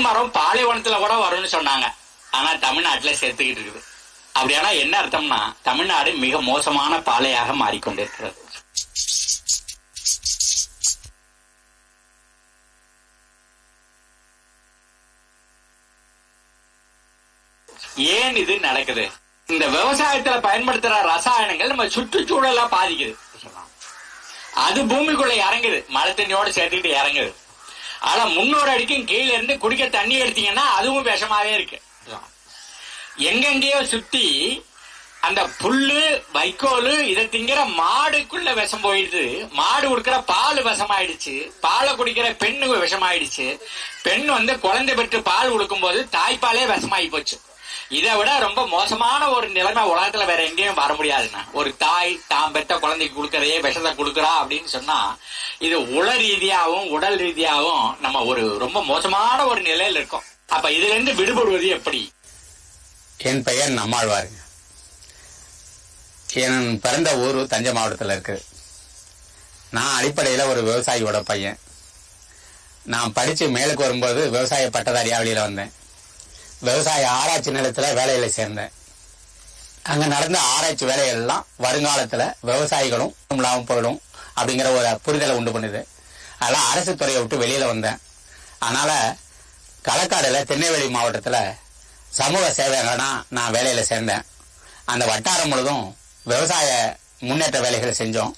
மரம் பாலைவனத்துல கூட வரும்னு சொன்னாங்க. ஆனா தமிழ்நாட்டுல சேர்த்துக்கிட்டு இருக்குது. அப்படியானா என்ன அர்த்தம்னா தமிழ்நாடு மிக மோசமான பாலையாக மாறிக்கொண்டிருக்கிறது. ஏன் இது நடக்குது? இந்த விவசாயத்துல பயன்படுத்துற ரசாயனங்கள் நம்ம சுற்றுச்சூழலா பாதிக்குது. அது பூமிக்குள்ள இறங்குது. மழை தண்ணியோட சேர்த்துக்கிட்டு இறங்குது. ஆனா முன்னூறு அடிக்கும் கீழ இருந்து குடிக்க தண்ணி எடுத்தீங்கன்னா அதுவும் விஷமாவே இருக்கு. எங்கெங்கேயோ சுத்தி அந்த புல்லு வைக்கோல் இதை திங்கிற மாடுக்குள்ள விஷம் போயிடுது. மாடு கொடுக்கிற பால் விஷமாயிடுச்சு. பாலை குடிக்கிற பெண்ணு விஷமாயிடுச்சு. பெண் வந்து குழந்தை பெற்று பால் கொடுக்கும் போது தாய்ப்பாலே விஷமாயி போச்சு. இதை விட ரொம்ப மோசமான ஒரு நிலைமை உலகத்துல வேற எங்கேயும் வர முடியாதுண்ணா. ஒரு தாய் தான் பெற்ற குழந்தைக்கு கொடுக்கறதே விஷத்தை கொடுக்குறா அப்படின்னு சொன்னா இது உள ரீதியாகவும் உடல் ரீதியாகவும் நம்ம ஒரு ரொம்ப மோசமான ஒரு நிலையில இருக்கோம். அப்ப இதுல இருந்து விடுபடுவது எப்படி? என் பெயர் நம்மாழ்வாருங்க. என் பிறந்த ஊர் தஞ்சை மாவட்டத்தில் இருக்கு. நான் அடிப்படையில் ஒரு விவசாயியோட பையன். நான் படித்து மேலுக்கு வரும்போது விவசாய பட்டதாரியா வெளியில் வந்தேன். விவசாய ஆராய்ச்சி நிலையத்தில் வேலையில் சேர்ந்தேன். அங்கே நடந்த ஆராய்ச்சி வேலைகள்லாம் வருங்காலத்தில் விவசாயிகளும் இல்லாமல் போயிடும் அப்படிங்கிற ஒரு புரிதலை உண்டு பண்ணுது. அதெல்லாம் அரசு துறையை விட்டு வெளியில் வந்தேன். அதனால் களக்காடில் திருநெல்வேலி மாவட்டத்தில் சமூக சேவகனா நான் வேலையில் சேர்ந்தேன். அந்த வட்டாரம் முழுதும் விவசாய முன்னேற்ற வேலைகளை செஞ்சோம்.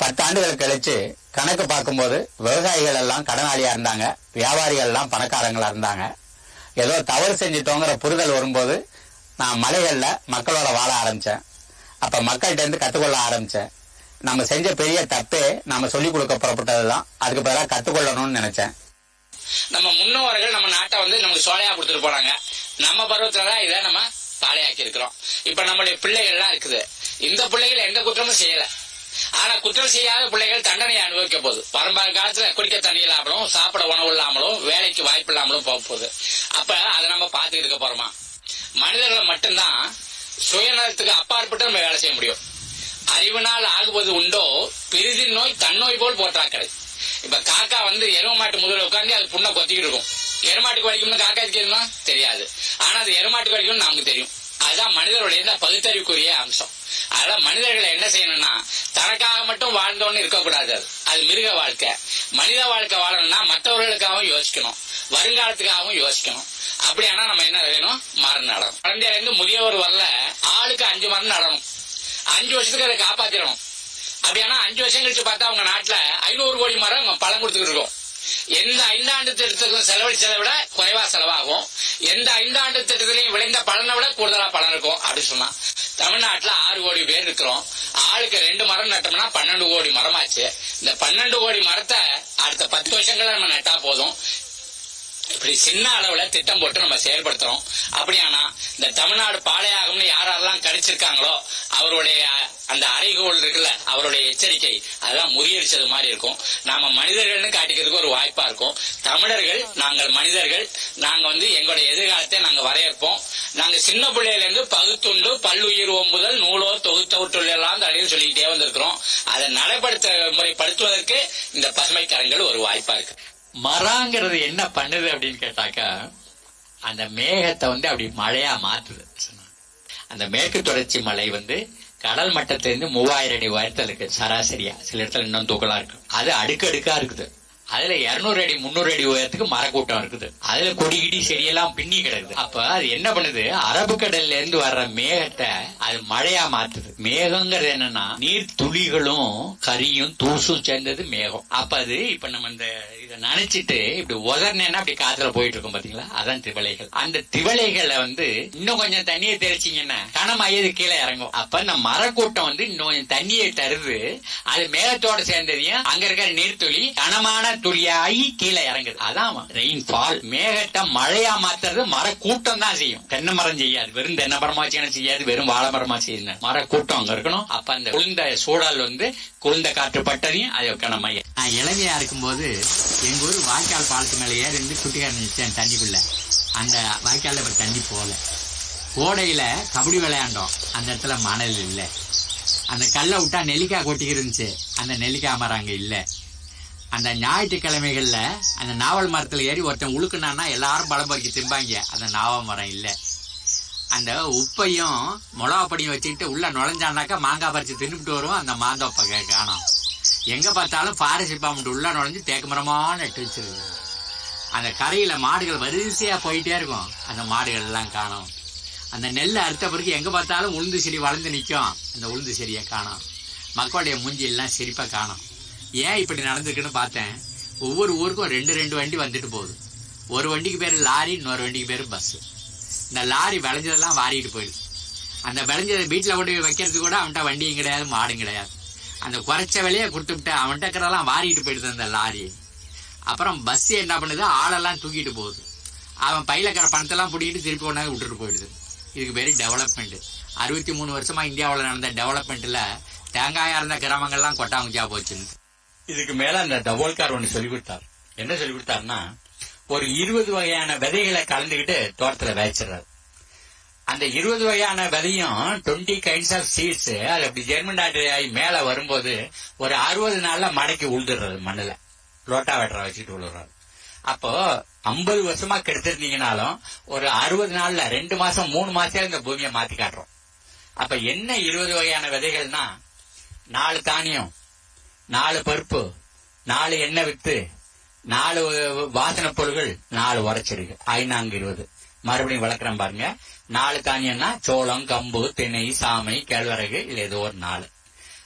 பத்தாண்டுகள் கழிச்சு கணக்கு பார்க்கும்போது விவசாயிகள் எல்லாம் கடனாளியா இருந்தாங்க வியாபாரிகள் எல்லாம் பணக்காரங்களா இருந்தாங்க. ஏதோ தவறு செஞ்சிட்டோங்கிற புரிதல் வரும்போது நான் மலைகளில் மக்களோட வாழ ஆரம்பிச்சேன். அப்போ மக்கள்கிட்டேருந்து கற்றுக்கொள்ள ஆரம்பித்தேன் நம்ம செஞ்ச பெரிய தப்பே நம்ம சொல்லிக் கொடுக்க புறப்பட்டதுதான். அதுக்கு பதிலாக கற்றுக்கொள்ளணும்னு நினைச்சேன். நம்ம முன்னோர்கள் நம்ம நாட்டை வந்து நமக்கு சோழையாக கொடுத்துட்டு போனாங்க. நம்ம பருவத்தில் தான் இதை நம்ம பாலையாக்கி இருக்கிறோம் இப்ப நம்மளுடைய பிள்ளைகள்லாம் இருக்குது. இந்த பிள்ளைகள் எந்த குற்றமும் செய்யலை. ஆனா குற்றம் செய்யாத பிள்ளைகள் தண்டனையை அனுபவிக்க போகுது. பரம்பர காலத்துல குடிக்க தண்ணி இல்லாமலும் சாப்பிட உணவு இல்லாமலும் வேலைக்கு வாய்ப்பு இல்லாமலும் போக போகுது. அப்ப அதை நம்ம பார்த்துக்கிட்டு இருக்க போறோமா? மனிதர்களை மட்டும்தான் சுயநலத்துக்கு அப்பாற்பட்டு நம்ம வேலை செய்ய முடியும். அறிவினால் ஆகுவது உண்டோ பிரிதி நோய் தன்னோய் போல் போற்றாக்கடை இப்ப காக்கா வந்து எரும மாட்டு முதல்ல உட்காந்து அது புண்ணை கொத்திக்கிட்டு இருக்கும். எருமாட்டுக்கு வலிக்கும்னு காக்கா தெரியுமா தெரியாது. ஆனா அது எருமாட்டுக்கு வலிக்கும்னு நமக்கு தெரியும். அதுதான் மனிதருடைய பகுத்தறிவுக்குரிய அம்சம். அதெல்லாம் மனிதர்களை என்ன செய்யணும்னா தனக்காக மட்டும் வாழ்ந்தோன்னு இருக்கக்கூடாது அது. அது மிருக வாழ்க்கை. மனித வாழ்க்கை வாழணும்னா மற்றவர்களுக்காகவும் யோசிக்கணும். வருங்காலத்துக்காகவும் யோசிக்கணும். அப்படியானா நம்ம என்ன வேணும்? மரம் நடணும். குழந்தையில இருந்து முதியவர் வரல ஆளுக்கு அஞ்சு மரம் நடணும். அஞ்சு வருஷத்துக்கு அதை காப்பாத்திடணும். அப்படியானா அஞ்சு வருஷம் கழிச்சு பார்த்தா அவங்க நாட்டுல ஐநூறு கோடி மரம் பழம் கொடுத்துக்கிட்டு இருக்கோம். எந்த ஐந்தாண்டு திட்டத்துக்கும் செலவழிச்சதை விட குறைவா செலவாகும். எந்த ஐந்தாண்டு திட்டத்திலையும் விளைந்த பலனை விட கூடுதலா பலன் இருக்கும் அப்படின்னு சொன்னா தமிழ்நாட்டுல ஆறு கோடி பேர் இருக்கிறோம். ஆளுக்கு ரெண்டு மரம் நட்டோம்னா பன்னெண்டு கோடி மரமாச்சு. இந்த பன்னெண்டு கோடி மரத்தை அடுத்த பத்து வருஷங்கள்ல நம்ம நட்டா போதும். இப்படி சின்ன அளவுல திட்டம் போட்டு நம்ம செயல்படுத்துறோம். அப்படியானா இந்த தமிழ்நாடு பாளையாகம்னு யாரெல்லாம் கடிச்சிருக்காங்களோ அவருடைய அந்த அறைகோல் இருக்குல்ல அவருடைய எச்சரிக்கை அதெல்லாம் முறியடிச்சது மாதிரி இருக்கும். நாம மனிதர்கள்னு காட்டிக்கிறதுக்கு ஒரு வாய்ப்பா இருக்கும். தமிழர்கள் நாங்கள் மனிதர்கள் நாங்க வந்து எங்களுடைய எதிர்காலத்தை நாங்க வரையறுப்போம். நாங்க சின்ன பிள்ளையில இருந்து பகுத்துண்டு பல்லுயிர் ஒம்புதல் நூலோர் தொகுத்தவற்றுள்ளெல்லாம் அப்படின்னு சொல்லிக்கிட்டே வந்திருக்கிறோம். அதை நடைபடுத்த முறைப்படுத்துவதற்கு இந்த பசுமை கரங்கள் ஒரு வாய்ப்பா இருக்கு. மரங்கிறது என்ன பண்ணுது அப்படின்னு கேட்டாக்கா அந்த மேகத்தை வந்து அப்படி மழையா மாத்துது. அந்த மேற்கு தொடர்ச்சி மலை வந்து கடல் மட்டத்திலிருந்து மூவாயிரம் அடி உயரத்தில் இருக்கு சராசரியா. சில இடத்துல இன்னும் தூக்கலா இருக்கு. அது அடுக்கடுக்கா இருக்குது. அதுல இருநூறு அடி முன்னூறு அடி உயரத்துக்கு மரக்கூட்டம் இருக்குது. அதுல கொடி கிடி செடியெல்லாம் பின்னி கிடக்குது. அப்ப அது என்ன பண்ணுது? அரபு கடல்ல இருந்து வர்ற மேகத்தை அது மழையா மாத்துது. மேகங்கிறது என்னன்னா நீர் துளிகளும் கரியும் தூசும் சேர்ந்தது மேகம். அப்ப அது இப்ப நம்ம இந்த இதை நினைச்சிட்டு இப்படி உதர்னேன்னா அப்படி காத்துல போயிட்டு இருக்கும் பாத்தீங்களா? அதான் திவளைகள். அந்த திவளைகளை வந்து இன்னும் கொஞ்சம் தண்ணியை தெளிச்சிங்கன்னா கனமாயது கீழே இறங்கும். அப்ப இந்த மரக்கூட்டம் வந்து இன்னும் கொஞ்சம் தண்ணியை தருது. அது மேகத்தோட சேர்ந்ததையும் அங்க இருக்கிற நீர்த்துளி கனமான துளியாகி கீழே இறங்குது. அதான் ரெயின் ஃபால் மேகத்தை மழையா மாத்துறது மரக்கூட்டம் தான் செய்யும். தென்னை மரம் செய்யாது. வெறும் தென்னை மரமா செய்யணும் செய்யாது? வெறும் வாழை மரமா செய்யணும் மரக்கூட்டம் அங்க இருக்கணும். அப்ப அந்த குளிர்ந்த சூழல் வந்து குளிர்ந்த காற்று பட்டதையும் அது கனமைய நான் இளமையா இருக்கும்போது எங்க ஊர் வாய்க்கால் பாலத்து மேலே ஏறி இருந்து குட்டிக்காரன் நிச்சயம் தண்ணிக்குள்ள. அந்த வாய்க்காலில் இப்போ தண்ணி போகல. கோடையில கபடி விளையாண்டோம். அந்த இடத்துல மணல் இல்லை. அந்த கல்லை விட்டா நெல்லிக்காய் கொட்டிக்கிருந்துச்சு அந்த நெல்லிக்காய் மரம் அங்க இல்லை. அந்த ஞாயிற்றுக்கிழமைகள்ல அந்த நாவல் மரத்துல ஏறி ஒருத்தன் உழுக்குனான்னா எல்லாரும் பழம் பறிக்க திம்பாங்க அந்த நாவல் மரம் இல்ல. அந்த உப்பையும் மிளகா பொடியும் வச்சுக்கிட்டு உள்ள நுழைஞ்சான்னாக்கா மாங்காய் பறிச்சு தின்னுட்டு வரும் அந்த மாந்தோப்பை காணும். எங்க பார்த்தாலும் பாரசி பாம்பு உள்ள நுழைஞ்சு தேக்கமரமாக நட்டு வச்சிருக்கு அந்த கரையில் மாடுகள் வரிசையாக போயிட்டே இருக்கும். அந்த மாடுகள் எல்லாம் காணும். அந்த நெல்லை அறுத்த பிறகு எங்கே பார்த்தாலும் உளுந்து செடி வளர்ந்து நிற்கும். அந்த உளுந்து செடியை காணும். மக்களுடைய மூஞ்சியெல்லாம் சிரிப்பாக காணும். ஏன் இப்படி நடந்திருக்குன்னு பார்த்தேன். ஒவ்வொரு ஊருக்கும் ரெண்டு ரெண்டு வண்டி வந்துட்டு போகுது. ஒரு வண்டிக்கு பேர் லாரி இன்னொரு வண்டிக்கு பேர் பஸ்ஸு இந்த லாரி விளைஞ்சதெல்லாம் வாரிட்டு போயிடுது. அந்த விளைஞ்சதை வீட்டில் கொண்டு போய் வைக்கிறதுக்கு கூட அவன்கிட்ட வண்டியும் கிடையாது மாடும் கிடையாது. அந்த குறைச்ச விலையை கொடுத்துட்டு அவன்கிட்ட இருக்கிறதெல்லாம் வாரிட்டு போயிடுது அந்த லாரி. அப்புறம் பஸ் என்ன பண்ணுது? ஆளெல்லாம் தூக்கிட்டு போகுது. அவன் பையில இருக்கிற பணத்தெல்லாம் பிடிக்கிட்டு திருப்பி கொண்டாந்து விட்டுட்டு போயிடுது. இதுக்கு பேர் டெவலப்மெண்ட் அறுபத்தி மூணு வருஷமா இந்தியாவில் நடந்த டெவலப்மெண்ட்ல தேங்காயா இருந்த கிராமங்கள்லாம் கொட்டாங்குச்சா போச்சுன்னு. இதுக்கு மேல அந்த டபோல்கார் ஒன்று சொல்லி கொடுத்தார் என்ன சொல்லி கொடுத்தாருன்னா ஒரு இருபது வகையான விதைகளை கலந்துக்கிட்டு தோட்டத்துல விதைச்சிடுறாரு. அந்த இருபது வகையான விதையும் டுவெண்ட்டி கைண்ட்ஸ் ஆஃப் சீட்ஸ் அது அப்படி ஜெர்மன் ஆகி மேல வரும்போது ஒரு அறுபது நாள்ல மடக்கி உழுதுடுறது மண்ணுல. லோட்டா வெட்டரை வச்சுட்டு உழுறது அப்போ ஐம்பது வருஷமா கெடுத்திருந்தீங்கனாலும் ஒரு அறுபது நாள்ல ரெண்டு மாசம் மூணு மாசம் இந்த பூமியை மாத்தி காட்டுறோம். அப்ப என்ன இருபது வகையான விதைகள்னா நாலு தானியம் நாலு பருப்பு நாலு எண்ணெய் வித்து நாலு வாசனை பொருள்கள் நாலு உரைச்சிருக்கு ஐநான்கு இருபது. மறுபடியும் வளர்க்குறேன் பாருங்க. நாலு தானியம்னா சோளம் கம்பு திணை சாமை கேழ்வரகு இல்ல ஏதோ ஒரு நாலு.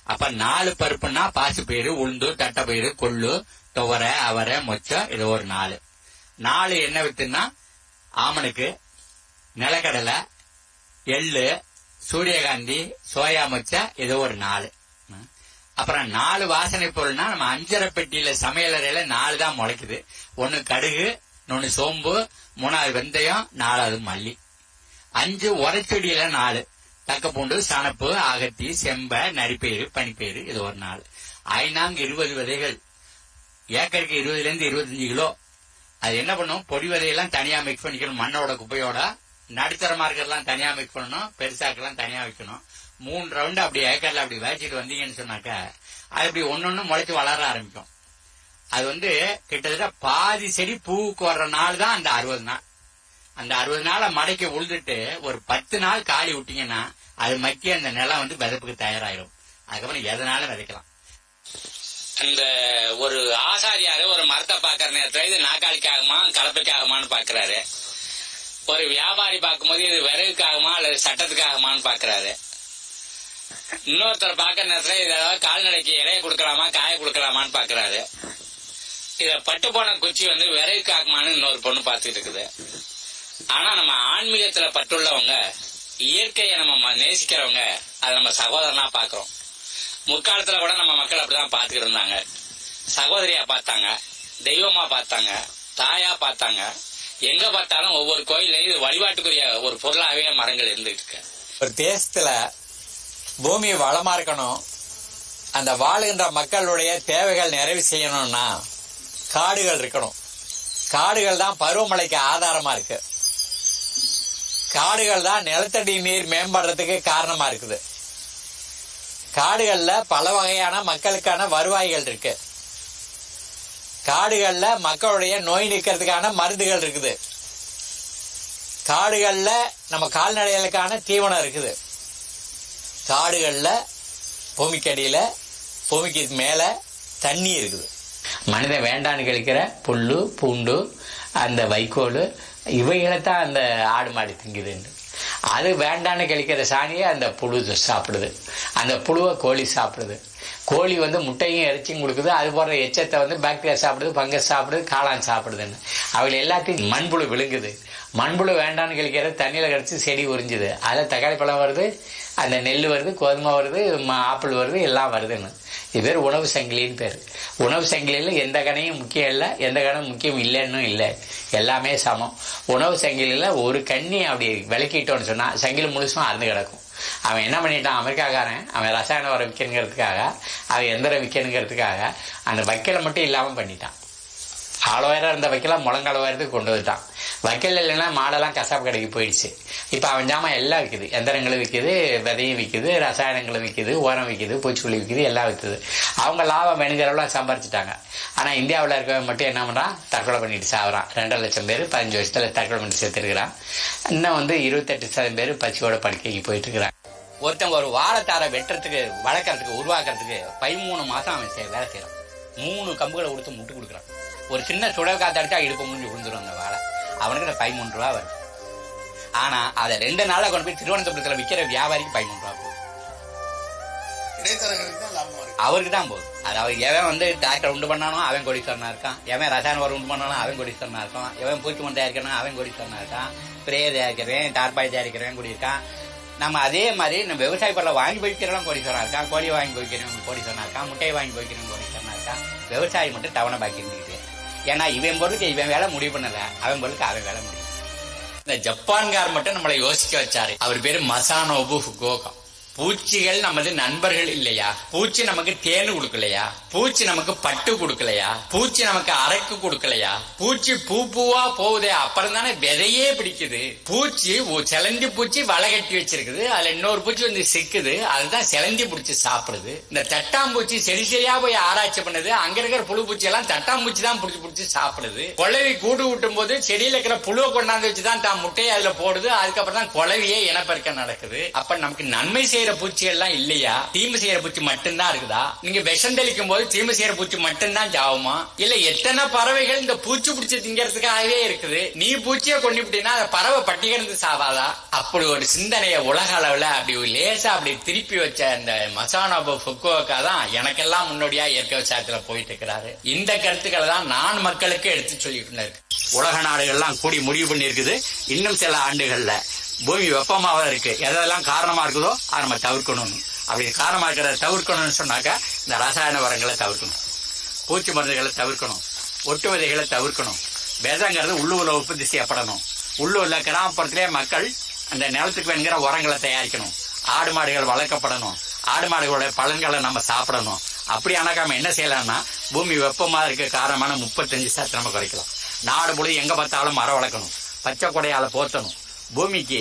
அப்ப நாலு பருப்புன்னா பாசிப்பயிறு உளுந்து தட்டைப்பயிறு கொள்ளு துவரை அவரை மொச்சம் இது ஒரு நாலு. நாலு என்ன வித்துன்னா ஆமனுக்கு நிலக்கடலை எள்ளு சூரியகாந்தி சோயா மொச்சா இது ஒரு நாலு. அப்புறம் நாலு வாசனை பொருள்னா நம்ம அஞ்சரை பெட்டியில சமையலறையில நாலு தான் முளைக்குது. ஒன்னு கடுகு இன்னொன்னு சோம்பு மூணாவது வெந்தயம் நாலாவது மல்லி. அஞ்சு உரைச்செடியில நாலு. தக்கப்பூண்டு சணப்பு அகத்தி செம்ப நரிப்பயிறு பனிப்பயிறு இது ஒரு நாள் ஐநாங்கு இருபது விதைகள். ஏக்கருக்கு இருபதுல இருந்து இருபத்தஞ்சு கிலோ. அது என்ன பண்ணும்? பொடி விதையெல்லாம் தனியா மிக்ஸ் பண்ணிக்கணும். மண்ணோட குப்பையோட. நடுத்தரமா இருக்கிறதெல்லாம் தனியா மிக்ஸ் பண்ணணும். பெருசாக்கெல்லாம் தனியா வைக்கணும். மூணு ரவுண்டு அப்படி ஏக்கர்ல அப்படி வச்சுட்டு வந்தீங்கன்னு சொன்னாக்கா அது அப்படி ஒன்னொன்னு முளைச்சு வளர ஆரம்பிக்கும். அது வந்து கிட்டத்தட்ட பாதி செடி பூவுக்கு வர்ற நாள் தான் அந்த அறுபது நாள். அந்த அறுபது நாளை மடைக்க உழுதுட்டு ஒரு பத்து நாள் காலி விட்டீங்கன்னா அது மக்கி அந்த நிலம் வந்து விதப்புக்கு தயாராயிரும். அதுக்கப்புறம் எதனால விதைக்கலாம்? அந்த ஒரு ஆசாரியாரு ஒரு மரத்தை பாக்குற நேரத்துல இது நாக்காளிக்காகுமா கலப்பைக்காகுமான்னு பாக்குறாரு ஒரு வியாபாரி பார்க்கும்போது இது விறகுக்காகுமா அல்லது சட்டத்துக்காகுமான்னு பாக்குறாரு இன்னொருத்தர் பாக்குற நேரத்துல இது ஏதாவது கால்நடைக்கு இலைய கொடுக்கலாமா காய கொடுக்கலாமான்னு பாக்குறாரு இத பட்டு போன குச்சி வந்து விறகுக்காகுமான்னு இன்னொரு பொண்ணு பார்த்துட்டு இருக்குது. ஆனா நம்ம ஆன்மீகத்துல பட்டுள்ளவங்க இயற்கையை நம்ம ம- நேசிக்கிறவங்க அதை நம்ம சகோதரனா பாக்குறோம். முற்காலத்துல கூட நம்ம மக்கள் அப்படிதான் பாத்துக்கிட்டு இருந்தாங்க. சகோதரியா பார்த்தாங்க தெய்வமா பார்த்தாங்க தாயா பார்த்தாங்க. எங்க பார்த்தாலும் ஒவ்வொரு கோயிலையும் இது வழிபாட்டுக்குரிய ஒரு பொருளாகவே மரங்கள் இருந்துட்டு இருக்கு. ஒரு தேசத்துல பூமி வளமா இருக்கணும் அந்த வாழுகின்ற மக்களுடைய தேவைகள் நிறைவு செய்யணும்னா காடுகள் இருக்கணும். காடுகள் தான் பருவமழைக்கு ஆதாரமா இருக்கு. காடுகள் தான் நிலத்தடி நீர் மேம்படுறதுக்கு காரணமா இருக்குது. காடுகள்ல பல வகையான மக்களுக்கான வருவாய்கள் இருக்கு. காடுகள்ல மக்களுடைய நோய் நிற்கிறதுக்கான மருந்துகள் இருக்குது. காடுகள்ல நம்ம கால்நடைகளுக்கான தீவனம் இருக்குது. காடுகள்ல பூமிக்கடியில பூமிக்கு மேல தண்ணி இருக்குது. மனிதன் வேண்டான்னு கழிக்கிற புல்லு பூண்டு அந்த வைக்கோல் இவைகளைத்தான் அந்த ஆடு மாடு திங்குதுன்னு அது வேண்டான்னு கழிக்கிற சாணியை அந்த புழு சாப்பிடுது. அந்த புழுவை கோழி சாப்பிடுது. கோழி வந்து முட்டையும் இறைச்சியும் கொடுக்குது. அது போன்ற எச்சத்தை வந்து பாக்டீரியா சாப்பிடுது பங்கஸ் சாப்பிடுது காளான் சாப்பிடுதுன்னு அவள் எல்லாத்தையும் மண்புழு விழுங்குது. மண்புழு வேண்டான்னு கிடைக்கிற தண்ணியில் கிடச்சி செடி உறிஞ்சுது. அதில் தக்காளி பழம் வருது அந்த நெல் வருது கோதுமை வருது ஆப்பிள் வருது எல்லாம் வருதுன்னு. இது பேர் உணவு சங்கிலின்னு பேர். உணவு சங்கிலியில் எந்த கணையும் முக்கியம் இல்லை எந்த கணையும் முக்கியம் இல்லைன்னு இல்லை. எல்லாமே சமம். உணவு சங்கிலியில் ஒரு கண்ணி அப்படி விளக்கிட்டோன்னு சொன்னால் சங்கிலி முழுசும் அறுந்து கிடக்கும். அவன் என்ன பண்ணிட்டான்? அமெரிக்காக்காரன். அவன் ரசாயன உரம் விற்கணுங்கிறதுக்காக அவன் எந்திரம் விற்கணுங்கிறதுக்காக அந்த வைக்கலை மட்டும் இல்லாமல் பண்ணிட்டான். அலோவேரா இருந்த வைக்கலாம் முழங்கால கொண்டு வந்துட்டான். வைக்கல் இல்லைன்னா மாடெல்லாம் கசாப்பு கடைக்கு போயிடுச்சு. இப்போ அவன் ஜாமான் எல்லாம் விற்குது எந்திரங்களும் விற்குது விதையும் விற்குது ரசாயனங்களும் விற்குது உரம் விற்குது பூச்சிக்கொல்லி விற்குது எல்லாம் விற்குது அவங்க லாபம் வேணுங்கிறவெல்லாம் சம்பாரிச்சிட்டாங்க. ஆனால் இந்தியாவில் இருக்கவன் மட்டும் என்ன பண்ணுறான் தற்கொலை பண்ணிட்டு சாகுறான் ரெண்டரை லட்சம் பேர் பதினஞ்சு வருஷத்தில் தற்கொலை பண்ணிட்டு சேர்த்துருக்கிறான் இன்னும் வந்து இருபத்தெட்டு சதவீதம் பேர் பச்சியோட படுக்கைக்கு போயிட்டு இருக்கிறான் ஒரு வாழைத்தாரை வெட்டுறதுக்கு வளர்க்கறதுக்கு உருவாக்குறதுக்கு பதிமூணு மாதம் அவன் வேலை செய்கிறான் மூணு கம்புகளை கொடுத்து முட்டு கொடுக்குறான். ஒரு சின்ன சுடல் காத்து அடிச்சா இடுப்பு முடிஞ்சு விழுந்துரும் அந்த வாழை. அவனுக்கு பதிமூணு ரூபா வருது ஆனா அதை ரெண்டு நாள்ல கொண்டு போய் திருவனந்தபுரத்துல விற்கிற வியாபாரிக்கு பதிமூணு ரூபா அவருக்கு தான் போகுது அதாவது எவன் வந்து டிராக்டர் உண்டு பண்ணானோ அவன் கோடீஸ்வரனா இருக்கான். எவன் ரசாயன உரம் உண்டு பண்ணானோ அவன் கோடீஸ்வரனா இருக்கான். எவன் பூச்சி மருந்து தயாரிக்கிறானோ அவன் கோடீஸ்வரனா இருக்கான். ஸ்ப்ரே தயாரிக்கிறேன் டார்பாய் தயாரிக்கிறேன் கூடி இருக்கான். நம்ம அதே மாதிரி நம்ம விவசாய பொருளை வாங்கி போய்க்கிறவன் கோடீஸ்வரனா இருக்கான். கோழி வாங்கி போய்க்கிறவன் கோடீஸ்வரனா இருக்கான். முட்டையை வாங்கி போய்க்கிறவன் கோடீஸ்வரனா இருக்கான். விவசாயி மட்டும் டவுனை பாக்கி இருந்துக்கிட்டு ஏன்னா இவன் பொருளுக்கு இவன் வேலை முடிவு பண்ணல. அவன் பொருளுக்கு அவன் வேலை முடிவு. இந்த ஜப்பான்கார் மட்டும் நம்மளை யோசிக்க வச்சாரு. அவர் பேரு மசானோபு ஃபுகோகா பூச்சிகள் நமது நண்பர்கள் இல்லையா? பூச்சி நமக்கு தேன் கொடுக்கலையா? பூச்சி நமக்கு பட்டு கொடுக்கலையா? பூச்சி நமக்கு அரைக்கு கொடுக்கலையா? பூச்சி பூ பூவா போகுதே அப்புறம் தானே விதையே பிடிக்குது. பூச்சி சிலந்தி பூச்சி வலை கட்டி வச்சிருக்குது. அதுல இன்னொரு பூச்சி வந்து சிக்குது. அதுதான் சிலந்தி பிடிச்சி சாப்பிடுது. இந்த தட்டாம்பூச்சி செடி செடியா போய் ஆராய்ச்சி பண்ணுது. அங்க இருக்கிற புழு பூச்சி எல்லாம் தட்டாம்பூச்சி தான் பிடிச்சி பிடிச்சி சாப்பிடுது. குளவி கூடு விட்டும் போது செடியில இருக்கிற புழுவை கொண்டாந்து வச்சு தான் தான் முட்டையை அதுல போடுது. அதுக்கப்புறம் தான் குளவியே இனப்பெருக்கம் நடக்குது. அப்ப நமக்கு நன்மை செய்யற பூச்சி எல்லாம் இல்லையா? தீமை செய்யற பூச்சி மட்டும்தான் இருக்குதா? நீங்க விஷம் தெளிக்கும் போது தீமை செய்யற பூச்சி மட்டும்தான் ஜாவுமா? இல்ல எத்தனை பறவைகள் இந்த பூச்சி பிடிச்சி திங்கிறதுக்காகவே இருக்குது? நீ பூச்சியை கொண்டு விட்டீங்கன்னா அந்த பறவை பட்டிகிறது சாவாதா? அப்படி ஒரு சிந்தனைய உலக அளவுல அப்படி லேசா அப்படி திருப்பி வச்ச அந்த மசானோபு ஃபுக்குவோக்கா தான் எனக்கெல்லாம் முன்னோடியா இயற்கை விவசாயத்துல போயிட்டு இருக்கிறாரு. இந்த கருத்துக்களை தான் நான் மக்களுக்கு எடுத்து சொல்லிட்டு இருக்கு உலக நாடுகள்லாம் கூடி முடிவு பண்ணி இருக்குது இன்னும் சில ஆண்டுகள்ல பூமி வெப்பமாக இருக்கு? எதெல்லாம் காரணமா இருக்குதோ அதை நம்ம தவிர்க்கணும்னு. அப்படி காரணமா இருக்கிறத தவிர்க்கணும்னு சொன்னாக்க இந்த ரசாயன உரங்களை தவிர்க்கணும். பூச்சி மருந்துகளை தவிர்க்கணும். ஒட்டு விதைகளை தவிர்க்கணும். விதைங்கிறது உள்ளூர்ல உற்பத்தி செய்யப்படணும் உள்ளூர்ல கிராமப்புறத்திலே மக்கள் அந்த நிலத்துக்கு வேணுங்கிற உரங்களை தயாரிக்கணும். ஆடு மாடுகள் வளர்க்கப்படணும். ஆடு மாடுகளுடைய பலன்களை நம்ம சாப்பிடணும். அப்படி ஆனாக்கா நம்ம என்ன செய்யலாம்னா பூமி வெப்பமாக இருக்க காரணமான முப்பத்தஞ்சு சத்து நம்ம குறைக்கலாம். நாடு முழுவதும் எங்கே பார்த்தாலும் மரம் வளர்க்கணும். பச்சை கொடையால போத்தணும். பூமிக்கு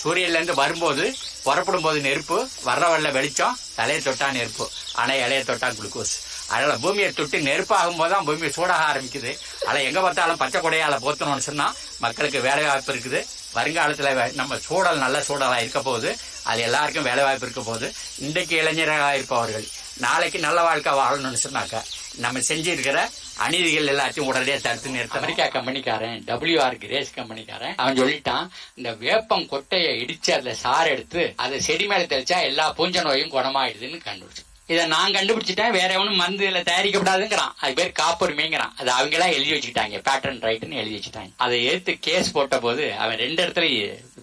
சூரியன்ல இருந்து வரும்போது புறப்படும் போது நெருப்பு வர்ற வரல வெளிச்சம் தலையை தொட்டா நெருப்பு ஆனா இலைய தொட்டா குளுக்கோஸ். அதனால பூமியை தொட்டு நெருப்பாகும் போது தான் பூமி சூடாக ஆரம்பிக்குது. ஆனால் எங்க பார்த்தாலும் பச்சை கொடையால போத்தணும்னு சொன்னா மக்களுக்கு வேலை வாய்ப்பு இருக்குது. வருங்காலத்துல நம்ம சூழல் நல்ல சூழலா இருக்க போகுது. அது எல்லாருக்கும் வேலை வாய்ப்பு இருக்க போகுது. இன்றைக்கு இளைஞராக இருப்பவர்கள் நாளைக்கு நல்ல வாழ்க்கை வாழணும்னு சொன்னாக்க நம்ம செஞ்சிருக்கிற அநீதிகள் எல்லாத்தையும் உடனே தடுத்து நிறுத்த அமெரிக்கா கம்பெனிக்காரன் டபிள்யூ ஆர் கிரேஸ் கம்பெனிக்காரன் அவன் சொல்லிட்டான் இந்த வேப்பம் கொட்டையை இடிச்சு அதுல சாறு எடுத்து அதை செடி மேல தெளிச்சா எல்லா பூஞ்ச நோயும் குணமாயிடுதுன்னு கண்டுபிடிச்சு. இதை நான் கண்டுபிடிச்சிட்டேன் வேற எவனும் மருந்து இதுல தயாரிக்கப்படாதுங்கிறான். அது பேர் காப்புரிமைங்கிறான். அது அவங்களா எழுதி வச்சுக்கிட்டாங்க. பேட்டன் ரைட்னு எழுதி வச்சுட்டாங்க அதை எடுத்து கேஸ் போட்ட போது அவன் ரெண்டு இடத்துல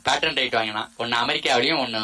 பேட்டன் ரைட் வாங்கினான். ஒன்னு அமெரிக்காவிலையும் ஒன்னு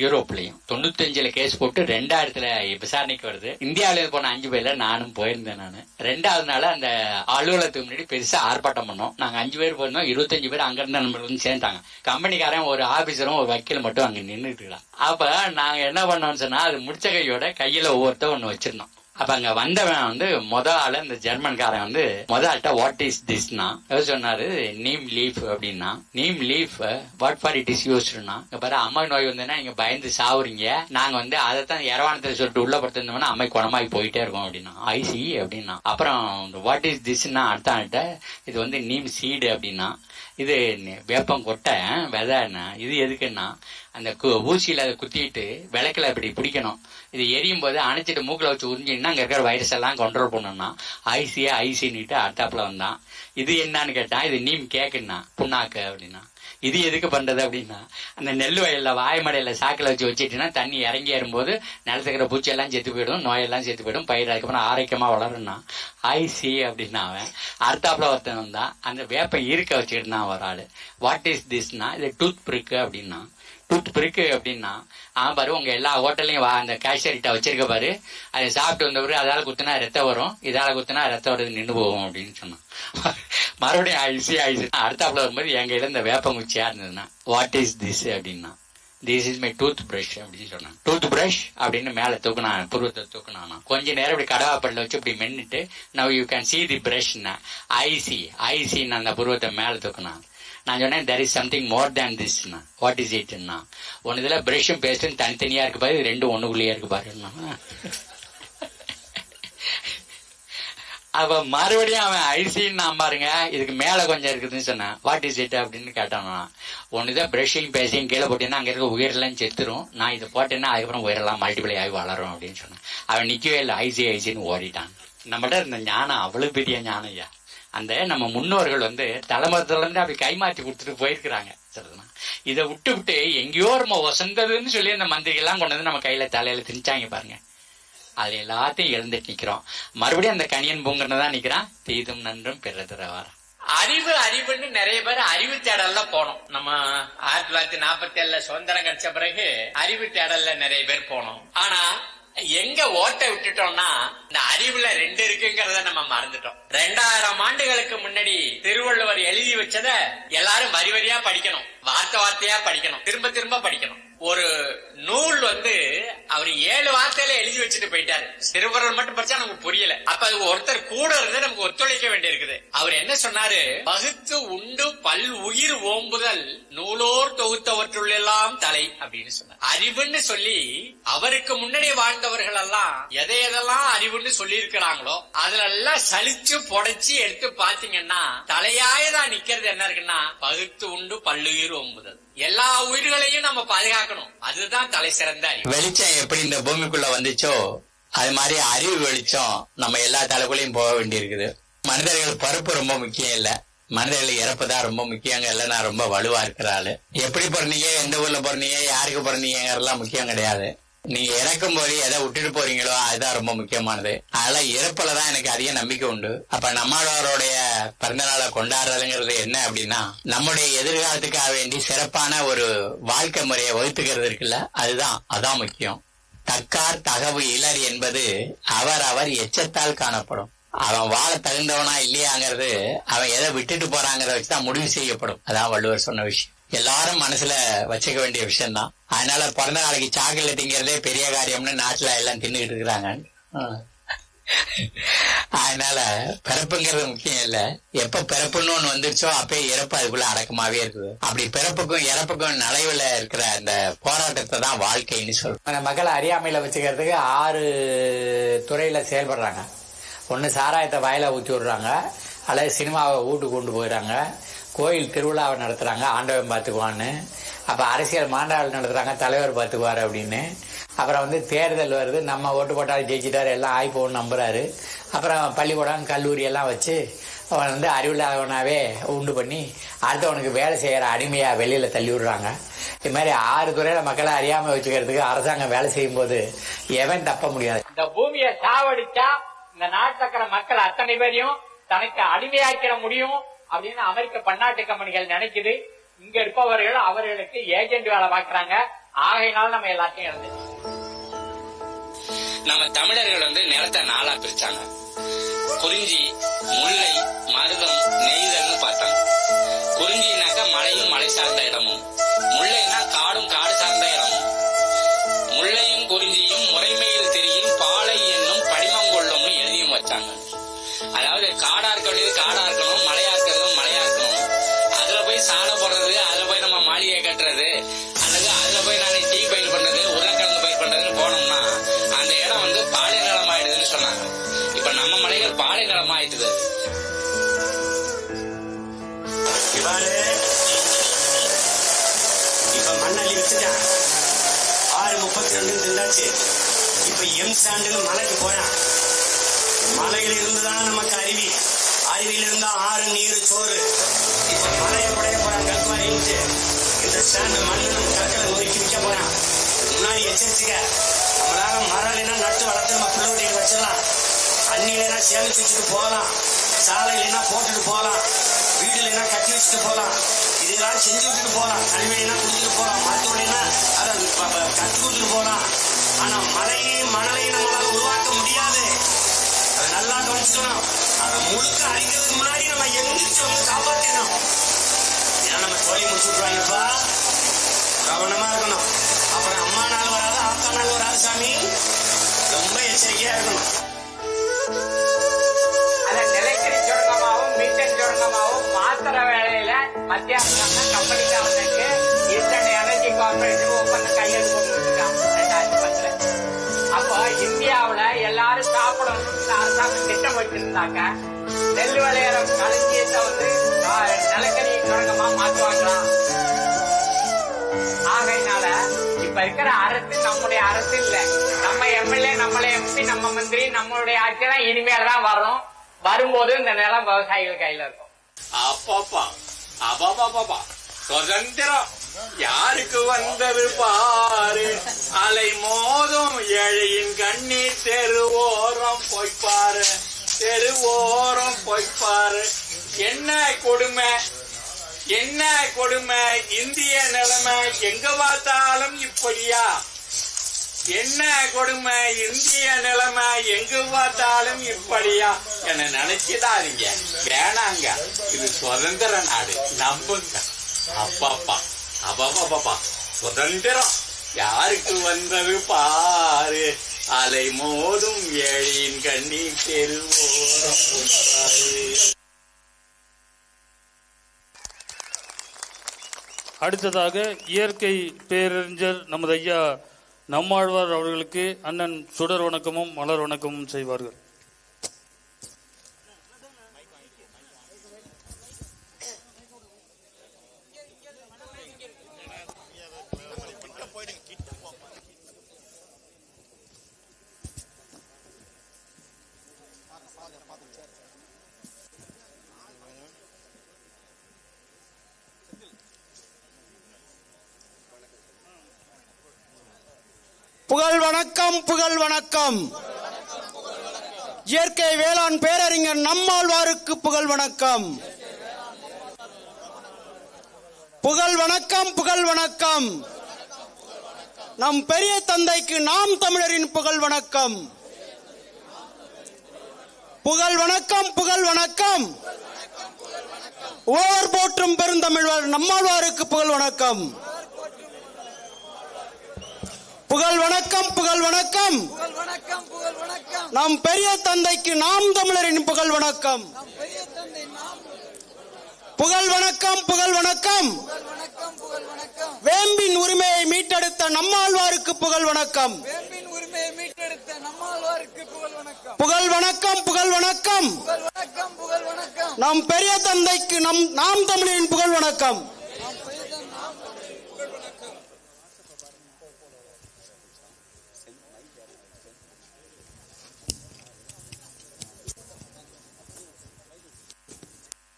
யூரோப்லயும் தொண்ணூத்தஞ்சுல கேஸ் போட்டு ரெண்டாயிரத்துல விசாரணைக்கு வருது. இந்தியாவில போன அஞ்சு பேர்ல நானும் போயிருந்தேன் நானு. ரெண்டாவது நாள் அந்த அலுவலகத்துக்கு முன்னாடி பெருசா ஆர்ப்பாட்டம் பண்ணோம். நாங்க அஞ்சு பேர் போயிருந்தோம். இருபத்தஞ்சு பேர் அங்க இருந்த நம்பர் வந்து சேர்ந்தாங்க கம்பெனிக்காரன் ஒரு ஆபீசரும் ஒரு வக்கீல் மட்டும் அங்க நின்றுட்டு அப்ப நாங்க என்ன பண்ணோம்னு சொன்னா அது முடிச்ச கையோட கையில ஒவ்வொருத்தர் ஒண்ணு வச்சிருந்தோம். அப்ப அங்க வந்தவன் வந்து முத ஆளு இந்த ஜெர்மன்காரன் வந்து முத ஆள்கிட்ட வாட் இஸ் திஸ்னா சொன்னாரு நீம் லீஃப் அப்படின்னா neem leaf what for it is யூஸ்டுனா இங்க பாரு அம்மை நோய் வந்ததுன்னா நீங்க பயந்து சாவுறீங்க. நாங்க வந்து அதை தான் இரவானத்துல சொல்லிட்டு உள்ள படுத்திருந்தோம்னா அம்மை குணமாகி போயிட்டே இருக்கும் அப்படின்னா ஐசி அப்படின்னா அப்புறம் வாட் இஸ் திஸ்னா அடுத்த ஆள்கிட்ட இது வந்து நீம் சீடு அப்படின்னா இது வேப்பம் கொட்டை விதைன்னா இது எதுக்குன்னா அந்த ஊசியில் அதை குத்திட்டு விளக்கில் இப்படி பிடிக்கணும். இது எரியும் போது அணைச்சிட்டு மூக்கில் வச்சு உறிஞ்சின்னா அங்கே இருக்கிற வைரஸ் எல்லாம் கண்ட்ரோல் பண்ணணும்னா ஐசியா ஐசின்னுட்டு அடுத்தாப்புல வந்தான். இது என்னன்னு கேட்டான் இது நீம் கேக்குன்னா புண்ணாக்கு அப்படின்னா. இது எதுக்கு பண்றது அப்படின்னா அந்த நெல் வயல்ல வாய்மடையில சாக்கில் வச்சு வச்சிட்டீங்கன்னா தண்ணி இறங்கி ஏறும்போது நிலத்துக்கிற இருக்கிற பூச்சி எல்லாம் செத்து போயிடும் நோயெல்லாம் செத்து போயிடும் பயிர் அதுக்கப்புறம் ஆரோக்கியமா வளரும்னா ஐசி அப்படின்னா அவன் அடுத்தாப்புல ஒருத்தன் வந்தா அந்த வேப்ப இருக்க வச்சுக்கிட்டு ஒரு ஆள். வாட் இஸ் திஸ்னா இது டூத் பிரிக்கு அப்படின்னா டூத் பிரிக்கு அப்படின்னா ஆ பாரு உங்க எல்லா ஹோட்டல்லையும் வா அந்த கேஷரிட்ட வச்சிருக்க பாரு. அதை சாப்பிட்டு வந்தவரு அதால குத்துனா ரத்தம் வரும் இதால குத்துனா ரத்தம் வருது நின்று போகும் அப்படின்னு சொன்னான். மறுபடியும் ஆயிடுச்சு ஆயிடுச்சு அடுத்தாப்புல வரும்போது என் கையில இந்த வேப்பங்குச்சியா இருந்ததுன்னா வாட் இஸ் திஸ் அப்படின்னா this is my toothbrush அப்படின்னு சொன்னான். டூத் பிரஷ் அப்படின்னு மேல தூக்குனான் புருவத்தை தூக்கினானா. கொஞ்ச நேரம் இப்படி கடவாப்பல்ல வச்சு இப்படி மென்னுட்டு now you can see the பிரஷ்னா I see ஐசின்னு அந்த புருவத்தை மேல தூக்குனான். நான் சொன்னேன் there is something more than Thisna what is இட்னா ஒன்னு இதுல பிரஷும் பேஸ்டும் தனித்தனியா இருக்கு பாரு ரெண்டும் ஒண்ணுக்குள்ளேயே இருக்கு பாருன்னா அவ மறுபடியும் அவன் ஐசின்னு நான் பாருங்க இதுக்கு மேல கொஞ்சம் இருக்குதுன்னு சொன்னான் வாட் இஸ் இட் அப்படின்னு கேட்டான். ஒண்ணுதான் பிரஷிங் பேசிங் கீழே போட்டீங்கன்னா அங்க இருக்க உயிரெல்லாம் செத்துரும். நான் இதை போட்டேன்னா அதுக்கப்புறம் உயிரெல்லாம் மல்டிபிளை ஆகி வளரும் அப்படின்னு சொன்னான். அவன் நிக்கவே இல்லை. ஐசி ஐசின்னு ஓடிட்டான். நம்மகிட்ட இருந்த ஞானம் அவ்வளவு பெரிய ஞானம் ஐயா. அந்த நம்ம முன்னோர்கள் வந்து தலைமரத்துல இருந்து அப்படி கைமாத்தி கொடுத்துட்டு போயிருக்கிறாங்க. சரிதான்? இதை விட்டு விட்டு எங்கேயோ நம்ம வசந்ததுன்னு சொல்லி அந்த மந்திரிகள்லாம் கொண்டு வந்து நம்ம கையில தலையில திணிச்சாங்க பாருங்க. அது எல்லாத்தையும் எழுந்துட்டு நிக்கிறோம். மறுபடியும் அந்த கணியன் பூங்கன்னு தான் நிக்கிறான். தீதும் நன்றும் பிறதுறவார். அறிவு அறிவுன்னு நிறைய பேர் அறிவு தேடல்ல போனோம். நம்ம ஆயிரத்தி தொள்ளாயிரத்தி நாற்பத்தி ஏழுல சுதந்திரம் கிடைச்ச பிறகு அறிவு தேடல்ல நிறைய பேர் போனோம். ஆனா எங்க ஓட்டை விட்டுட்டோம்னா இந்த அறிவுல ரெண்டு இருக்குங்கிறத நம்ம மறந்துட்டோம். ரெண்டாயிரம் ஆண்டுகளுக்கு முன்னாடி திருவள்ளுவர் எழுதி வச்சத எல்லாரும் வரி வரியா படிக்கணும். வார்த்தை வார்த்தையா படிக்கணும். திரும்ப திரும்ப படிக்கணும். ஒரு நூல் வந்து அவர் ஏழு வார்த்தையில எழுதி வச்சுட்டு போயிட்டாரு. திருவள்ளுவர் மட்டும் படிச்சா நமக்கு புரியல. அப்ப அது ஒருத்தர் கூட இருந்து நமக்கு ஒத்துழைக்க வேண்டியிருக்குது. அவர் என்ன சொன்னாரு? பகுத்து உண்டு பல் உயிர் ஓம்புதல் நூலோர் தொகுத்தவற்றுள்ளெல்லாம் தலை அப்படின்னு சொன்னார். அறிவுன்னு சொல்லி அவருக்கு முன்னாடி வாழ்ந்தவர்கள் எல்லாம் எதை எதெல்லாம் அறிவுன்னு சொல்லி இருக்கிறாங்களோ அதுல எல்லாம் சலிச்சு புடைச்சு எடுத்து பாத்தீங்கன்னா தலையாயதான் நிக்கிறது என்ன இருக்குன்னா பகுத்து உண்டு பல்லுயிர் ஓம்புதல். எல்லா உயிர்களையும் நம்ம பாதுகாக்கணும். அதுதான் தலை சிறந்த வெளிச்சம் எப்படி இந்த பூமிக்குள்ள வந்துச்சோ அது மாதிரி அறிவு வெளிச்சம் நம்ம எல்லா தலைக்குள்ளேயும் போக வேண்டியிருக்குது. மனிதர்கள் பருப்பு ரொம்ப முக்கியம் இல்ல. மனிதர்கள் இறப்பு தான் ரொம்ப முக்கியங்க இல்லைன்னா ரொம்ப வலுவா இருக்கிற ஆளு. எப்படி பிறந்தீங்க எந்த ஊர்ல பிறந்தீங்க யாருக்கு பிறந்தீங்கிறதெல்லாம் முக்கியம் கிடையாது. நீங்க இறக்கும் போது எதை விட்டுட்டு போறீங்களோ அதுதான் ரொம்ப முக்கியமானது. அதனால இறப்புல தான் எனக்கு அதிக நம்பிக்கை உண்டு. அப்ப நம்மளோருடைய பிறந்த நாளை கொண்டாடுறதுங்கிறது என்ன அப்படின்னா நம்முடைய எதிர்காலத்துக்காக வேண்டி சிறப்பான ஒரு வாழ்க்கை முறையை வகுத்துக்கிறது இருக்குல்ல அதுதான் அதான் முக்கியம். தக்கார் தகவு இலர் என்பது அவர் அவர் எச்சத்தால் காணப்படும். அவன் வாழ தகுந்தவனா இல்லையாங்கிறது அவன் எதை விட்டுட்டு போறாங்கிறத வச்சுதான் முடிவு செய்யப்படும். அதான் வள்ளுவர் சொன்ன விஷயம். எல்லாரும் மனசுல வச்சுக்க வேண்டிய விஷயம் தான் அதனால பிறந்த நாளைக்கு சாக்லேட்டுங்கிறதே பெரிய காரியம்னு நாட்டுல எல்லாம் தின்னுகிட்டு இருக்கிறாங்க. அதனால பிறப்புங்கிறது முக்கியம் இல்ல. எப்ப பிறப்புன்னு ஒண்ணு வந்துருச்சோ அப்பயே இறப்பு அதுக்குள்ள அடக்கமாவே இருக்குது. அப்படி பிறப்புக்கும் இறப்புக்கும் நலைவுல இருக்கிற அந்த போராட்டத்தை தான் வாழ்க்கைன்னு சொல்றோம். மக்களை அறியாமையில வச்சுக்கிறதுக்கு ஆறு துறையில செயல்படுறாங்க. ஒன்று சாராயத்தை வயல ஊற்றி விடுறாங்க. அல்லது சினிமாவை வீட்டுக்கு கொண்டு போயிடுறாங்க. கோயில் திருவிழாவை நடத்துறாங்க. ஆண்டவன் பார்த்துக்குவான்னு. அப்போ அரசியல் மாண்டாள் நடத்துறாங்க. தலைவர் பார்த்துக்குவார் அப்படின்னு. அப்புறம் வந்து தேர்தல் வருது. நம்ம ஓட்டு போட்டாலும் ஜெயிச்சிட்டாரு. எல்லாம் ஆய்ப்போன்னு நம்புறாரு. அப்புறம் பள்ளிக்கூடம் கல்லூரி எல்லாம் வச்சு அவன் வந்து அறிவில்லாதவனாவே உண்டு பண்ணி அடுத்தவனுக்கு வேலை செய்யற அடிமையா வெளியில தள்ளி விடுறாங்க. இது மாதிரி ஆறு துறையில மக்களை அறியாம வச்சுக்கிறதுக்கு அரசாங்கம் வேலை செய்யும் போது எவன் தப்ப முடியாது. இந்த பூமியை சாவடிச்சா இந்த நாட்டில் இருக்கிற மக்கள் அத்தனை பேரையும் தனக்கு அடிமையாக்கிட முடியும். அப்படின்னு அமெரிக்க பன்னாட்டு கம்பெனிகள் நினைக்குது. இங்க இருப்பவர்கள் அவர்களுக்கு ஏஜென்ட் வேலை பாக்குறாங்க ஆகையினால நம்ம எல்லாத்தையும் இழந்துச்சு நம்ம தமிழர்கள் வந்து நிலத்தை நாளா பிரிச்சாங்க. குறிஞ்சி முல்லை மருதம் நெய்தல்னு பார்த்தாங்க. குறிஞ்சினாக்கா மலையும் மலை சார்ந்த இடமும் முல்லைனா காடும் காடு சார்ந்த இடமும். முல்லையும் குறிஞ்சியும் முறைமையில் தெரியும் பாலை என்னும் படிமம் கொள்ளும்னு எழுதியும் வச்சாங்க. அதாவது காடா இருக்க வேண்டியது காடா இருக்கணும் மலை ரெண்டு இப்ப எம் சாண்டு மலைக்கு போறான் மலையில இருந்துதான் நமக்கு அருவி. அருவியில இருந்தா ஆறு நீர் சோறு. இப்ப மலையை உடைய போறான் கல்குவாரி இருந்து இந்த சாண்டு மண்ணு நம்ம கற்களை ஒதுக்கி விற்க போறான் முன்னாடி எச்சரிச்சுக்க நம்மளால மரம் இல்லைன்னா நட்டு வளர்த்து நம்ம பிள்ளை வீட்டுக்கு வச்சிடலாம். தண்ணி இல்லைன்னா சேமிச்சு வச்சுட்டு போகலாம். சாலை இல்லைன்னா போட்டுட்டு போகலாம். வீடு இல்லைன்னா கட்டி வச்சுட்டு போகலாம். இதெல்லாம் செஞ்சு விட்டுட்டு போகலாம். தண்ணி இல்லைன்னா குடிச்சிட்டு போகலாம். மருத்துவம் இல்லைன்னா அதை ப- கொடுத்துட்டு போகலாம். ஆனா மலையும் மணலையும் நம்மளால உருவாக்க முடியாது. அதை நல்லா கவனிச்சுக்கணும். அதை முழுக்க அழிக்கிறதுக்கு முன்னாடி நம்ம எந்திரிச்சு வந்து காப்பாத்திடணும். ஏன்னா நம்ம தொழில் முடிச்சுட்டுவாங்கப்பா கவனமா இருக்கணும். அப்புறம் அம்மா நாள் வராது ஆத்தா நாள் வராது சாமி? ரொம்ப எச்சரிக்கையா இருக்கணும். அத நிலக்கரி சுரங்கமாவும் மீட்டர் சுரங்கமாவும் மாத்திர வேலையில மத்திய அரசாங்கம் கம்பெனிக்காரனுக்கு ஈஸ்டர்ன் எனர்ஜி கார்பரேஷன் ஒப்பந்தம் கையெழுத்து இந்தியாவுல எல்லாரும் சாப்பிடணும்னு அரசாங்கம் திட்டம் வச்சிருந்தாங்க நெல் விளையிற களஞ்சியத்தை வந்து நிலக்கரி சுரங்கமா மாற்றுவாங்களாம் ஆகையினால இப்ப இருக்கிற அரசு நம்முடைய அரசு இல்ல. நம்ம எம்எல்ஏ நம்மள எம்பி நம்ம மந்திரி நம்மளுடைய ஆட்சி தான் இனிமேல் தான் வரும். வரும்போது இந்த நிலம் விவசாயிகள் கையில இருக்கும். அப்பப்பா. அபாபாபா சுதந்திரம். யாருக்கு வந்தது பாரு? அலை மோதும் ஏழையின் கண்ணீர் தெருவோரம் பொய்ப்பாரு தெருவோரம் பொய்ப்பாரு என்ன கொடுமை? என்ன கொடுமை? இந்திய நிலைமை எங்க பார்த்தாலும் இப்படியா? என்ன கொடுமை? இந்திய நிலைமை எங்கு பார்த்தாலும் இப்படியா? என்ன நினைச்சுடாதீங்க. வேணாங்க. இது சுதந்திர நாடு. நம்புங்க. அப்பப்பா. அப்பாப்பா. சுதந்திரம் யாருக்கு வந்தது பாரு. அலை மோதும் ஏழையின் கண்ணீர் தெருவோரம் அடுத்ததாக இயற்கை பேரறிஞர் நமது ஐயா நம்மாழ்வார் அவர்களுக்கு அண்ணன் சுடர் வணக்கமும் மலர் வணக்கமும் செய்வார்கள். புகழ் வணக்கம் புகழ் வணக்கம். இயற்கை வேளாண் பேரறிஞர் நம்மாழ்வாருக்கு புகழ் வணக்கம். புகழ் வணக்கம் புகழ் வணக்கம். நம் பெரிய தந்தைக்கு நாம் தமிழரின் புகழ் வணக்கம். புகழ் வணக்கம் புகழ் வணக்கம். ஓர் போற்றும் பெருந்தமிழ்வர் நம்மாழ்வாருக்கு புகழ் வணக்கம். புகழ் வணக்கம் புகழ் வணக்கம். நம் பெரிய தந்தைக்கு நாம் தமிழரின் புகழ் வணக்கம். புகழ் வணக்கம் புகழ் வணக்கம். வேம்பின் உரிமையை மீட்டெடுத்த நம்மாழ்வாருக்கு புகழ் வணக்கம். புகழ் வணக்கம் புகழ் வணக்கம். நம் பெரிய தந்தைக்கு நம் நாம் தமிழரின் புகழ் வணக்கம்.